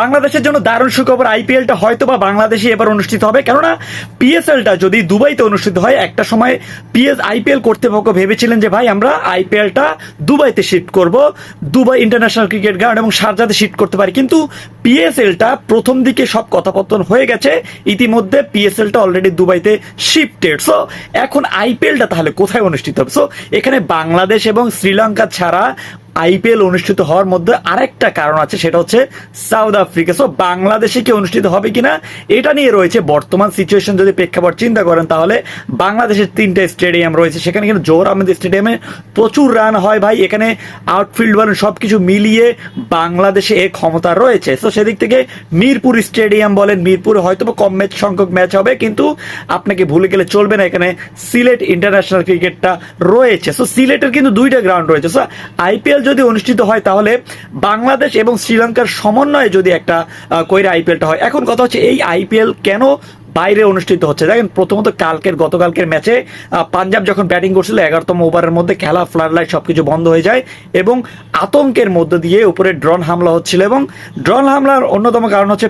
বাংলাদেশের জন্য দারুণ সুখবর, আইপিএলটা হয়তো বা বাংলাদেশে এবার অনুষ্ঠিত হবে। কেননা, পিএসএলটা যদি দুবাইতে অনুষ্ঠিত হয়, একটা সময় পিএস আইপিএল কর্তৃপক্ষ ভেবেছিলেন যে, ভাই, আমরা আইপিএলটা দুবাইতে শিফট করব। দুবাই ইন্টারন্যাশনাল ক্রিকেট গ্রাউন্ড এবং সারজাতে শিফট করতে পারি। কিন্তু পিএসএলটা প্রথম দিকে সব কথাপত্তন হয়ে গেছে। ইতিমধ্যে পিএসএলটা অলরেডি দুবাইতে শিফটেড সো এখন আইপিএলটা তাহলে কোথায় অনুষ্ঠিত হবে? সো এখানে বাংলাদেশ এবং শ্রীলঙ্কা ছাড়া আইপিএল অনুষ্ঠিত হওয়ার মধ্যে আরেকটা কারণ আছে, সেটা হচ্ছে সাউথ আফ্রিকা। সো বাংলাদেশে কি অনুষ্ঠিত হবে কিনা, এটা নিয়ে রয়েছে বর্তমান সিচুয়েশন যদি প্রেক্ষাপট চিন্তা করেন, তাহলে বাংলাদেশের তিনটে স্টেডিয়াম রয়েছে। সেখানে কিন্তু জোহর আহমেদ স্টেডিয়ামে প্রচুর রান হয় ভাই। এখানে আউটফিল্ড বলেন সব কিছু মিলিয়ে বাংলাদেশে এ ক্ষমতা রয়েছে। সো সেদিক থেকে মিরপুর স্টেডিয়াম বলেন, মিরপুরে হয়তো কম ম্যাচ, সংখ্যক ম্যাচ হবে, কিন্তু আপনাকে ভুলে গেলে চলবে না। এখানে সিলেট ইন্টারন্যাশনাল ক্রিকেটটা রয়েছে। সো সিলেটের কিন্তু দুইটা গ্রাউন্ড রয়েছে। সো আইপিএল যদি অনুষ্ঠিত হয়, তাহলে বাংলাদেশ এবং শ্রীলঙ্কার সমন্বয়ে যদি একটা কইরা আইপিএলটা হয়। এখন কথা হচ্ছে, এই আইপিএল কেন বাইরে অনুষ্ঠিত হচ্ছে? দেখেন, প্রথমত কালকের, গতকালকের ম্যাচে পাঞ্জাব যখন ব্যাটিং করছিল, এগারোতম ওভারের মধ্যে খেলা, ফ্লাড লাইট সবকিছু বন্ধ হয়ে যায় এবং আতঙ্কের মধ্য দিয়ে উপরে ড্রন হামলা হচ্ছিল এবং ড্রন হামলার অন্যতম কারণ হচ্ছে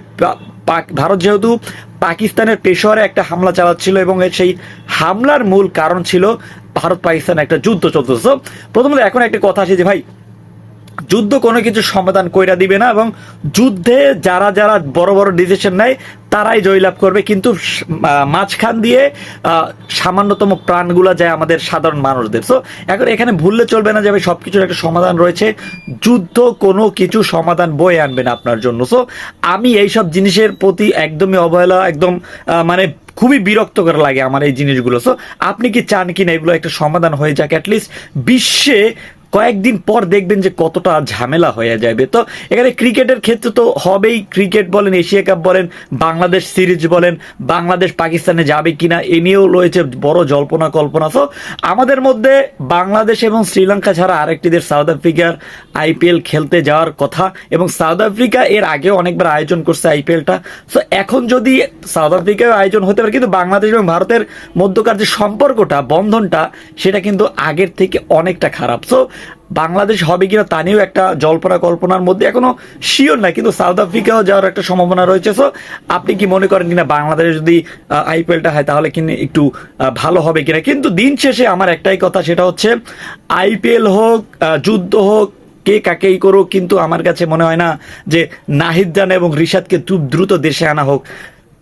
ভারত যেহেতু পাকিস্তানের পেশোয়ারে একটা হামলা চালাচ্ছিল এবং সেই হামলার মূল কারণ ছিল ভারত পাকিস্তান একটা যুদ্ধ চলতেছে। প্রথমত এখন একটা কথা আছে যে, ভাই যুদ্ধ কোনো কিছু সমাধান কইরা দিবে না এবং যুদ্ধে যারা যারা বড় বড় ডিসিশন নেয়, তারাই জয়লাভ করবে। কিন্তু মাঝখান দিয়ে সামান্যতম প্রাণগুলা যায় আমাদের সাধারণ মানুষদের। সো এখন এখানে ভুললে চলবে না যে ভাই সবকিছুর একটা সমাধান রয়েছে। যুদ্ধ কোনো কিছু সমাধান বয়ে আনবে না আপনার জন্য। সো আমি এইসব জিনিসের প্রতি একদমই অবহেলা, একদম মানে খুবই বিরক্ত বিরক্তকর লাগে আমার এই জিনিসগুলো। সো আপনি কি চান কিনা এগুলো একটা সমাধান হয়ে যাক অ্যাটলিস্ট বিশ্বে কয়েকদিন পর দেখবেন যে কতটা ঝামেলা হয়ে যাবে। তো এখানে ক্রিকেটের ক্ষেত্রে তো হবেই। ক্রিকেট বলেন, এশিয়া কাপ বলেন, বাংলাদেশ সিরিজ বলেন, বাংলাদেশ পাকিস্তানে যাবে কিনা এ নিয়েও রয়েছে বড় জল্পনা কল্পনা। তো আমাদের মধ্যে বাংলাদেশ এবং শ্রীলঙ্কা ছাড়া আরেকটি দেশ সাউথ আফ্রিকার আইপিএল খেলতে যাওয়ার কথা এবং সাউথ আফ্রিকা এর আগে অনেকবার আয়োজন করছে আইপিএলটা। তো এখন যদি সাউথ আফ্রিকায় আয়োজন হতে পারে, কিন্তু বাংলাদেশ এবং ভারতের মধ্যকার যে সম্পর্কটা, বন্ধনটা, সেটা কিন্তু আগের থেকে অনেকটা খারাপ। সো বাংলাদেশ হবে কিনা তা নিয়েও একটা জল্পনা কল্পনার মধ্যে এখনও শিওর না কিন্তু সাউথ আফ্রিকাও যাওয়ার একটা সম্ভাবনা রয়েছে। সো আপনি কি মনে করেন কিনা বাংলাদেশে যদি আইপিএলটা হয় তাহলে কিন্তু একটু ভালো হবে কিনা? কিন্তু দিন শেষে আমার একটাই কথা, সেটা হচ্ছে আইপিএল হোক যুদ্ধ হোক, কে কাকেই করুক, কিন্তু আমার কাছে মনে হয় না যে নাহিদ জান এবং রিশাদকে খুব দ্রুত দেশে আনা হোক।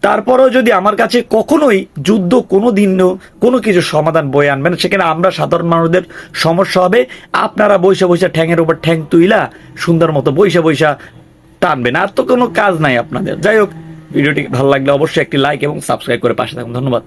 তারপরেও যদি আমার কাছে কখনোই যুদ্ধ কোনো দিনও কোনো কিছু সমাধান বয়ে আনবে না, সেখানে আমরা সাধারণ মানুষদের সমস্যা হবে। আপনারা বৈশা বৈশা ঠ্যাংয়ের উপর ঠ্যাং তুইলা সুন্দর মতো বৈশা বৈশা টানবেন, আর তো কোনো কাজ নাই আপনাদের। যাই হোক, ভিডিওটি ভালো লাগলে অবশ্যই একটি লাইক এবং সাবস্ক্রাইব করে পাশে থাকুন। ধন্যবাদ।